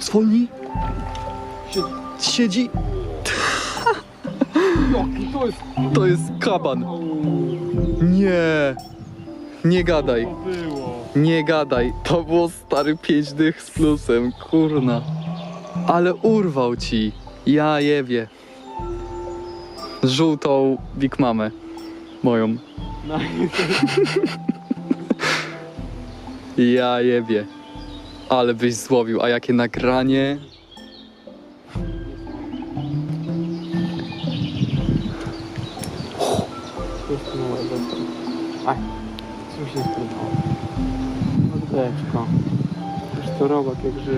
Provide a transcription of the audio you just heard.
Zwolnij. Siedzi. Jaki to jest? To jest kaban. Nie. Nie gadaj. Nie gadaj. To było stary 5 dych z plusem. Kurna. Ale urwał ci. Ja jebie. Żółtą Big Mamę. Moją. Ja jebie. Ale byś złowił. A jakie nagranie. Aj, co mi się spróbowało? Oddeczko. Już to robak jak żywy.